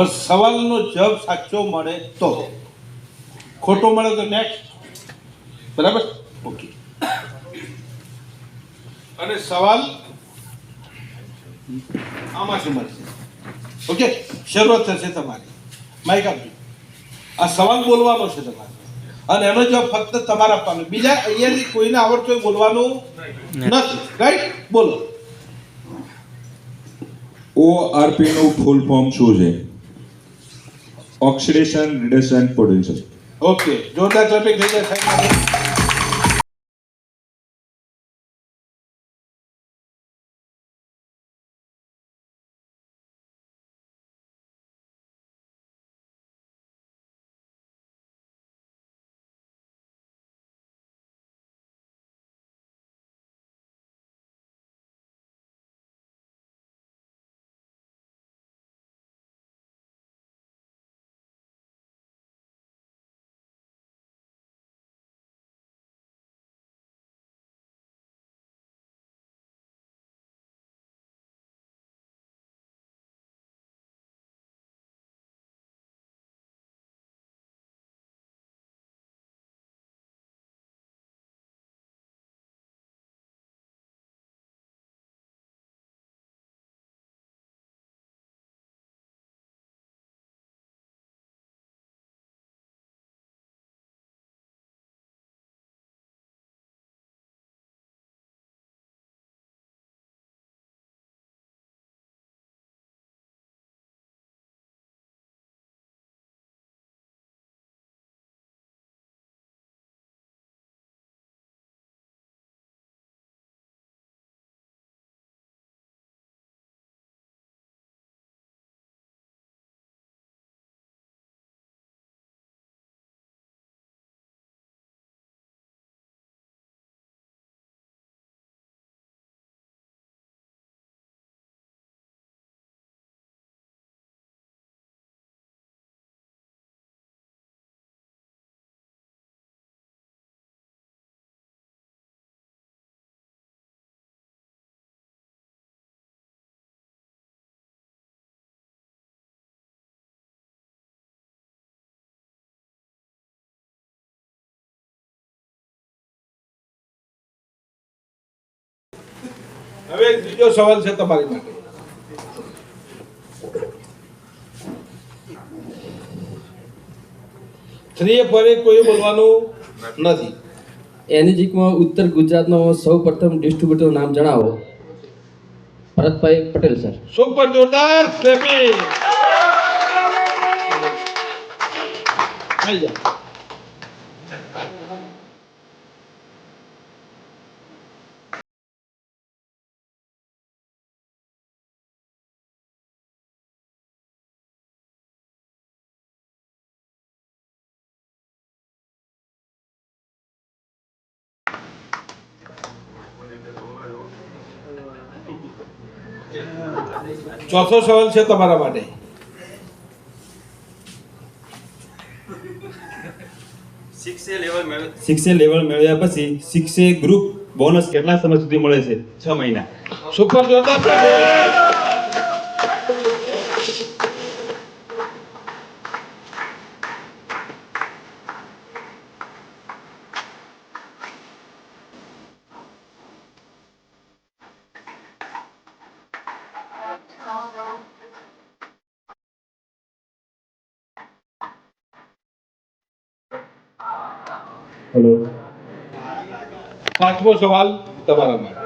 સવાલનો જવાબ સાચો મળે તો? ખોટો મળે તો નેક્સ્ટ બરાબર? ઓકે અને સવાલ આમાંથી મળશે. ઓકે શરૂઆત થશે તમારી. માઇક આપજો. આ સવાલ બોલવાનો છે તમારે. અને એનો જવાબ ફક્ત તમારે આપવાનો. બીજા અહીંયાથી કોઈને આવડતું હોય બોલવાનું નથી. રાઈટ બોલો. ORP નું ફૂલ ફોર્મ શું છે? ऑक्सिडेशन रिडक्शन पोटेन्शियल ओके जोरदार क्लॅपिंग હવે બીજો સવાલ છે તમારી માટે. સ્ત્રીએ પરે કોઈ બોલવાનું નથી. એનજીકમાં ઉત્તર ગુજરાતનો સૌ પ્રથમ નામ જણાવો. ભરતભાઈ પટેલ સર. સુપર જોરદાર ક્લેપિંગ આવી જાઓ. ચોથો સવાલ છે તમારા માટે. સિક્સે લેવલ મેળવ્યા પછી સિક્સે ગ્રુપ બોનસ કેટલા સમય સુધી મળે છે? છ મહિના. સુપર જોરદાર હેલો. પાંચમો સવાલ તમારા માટે.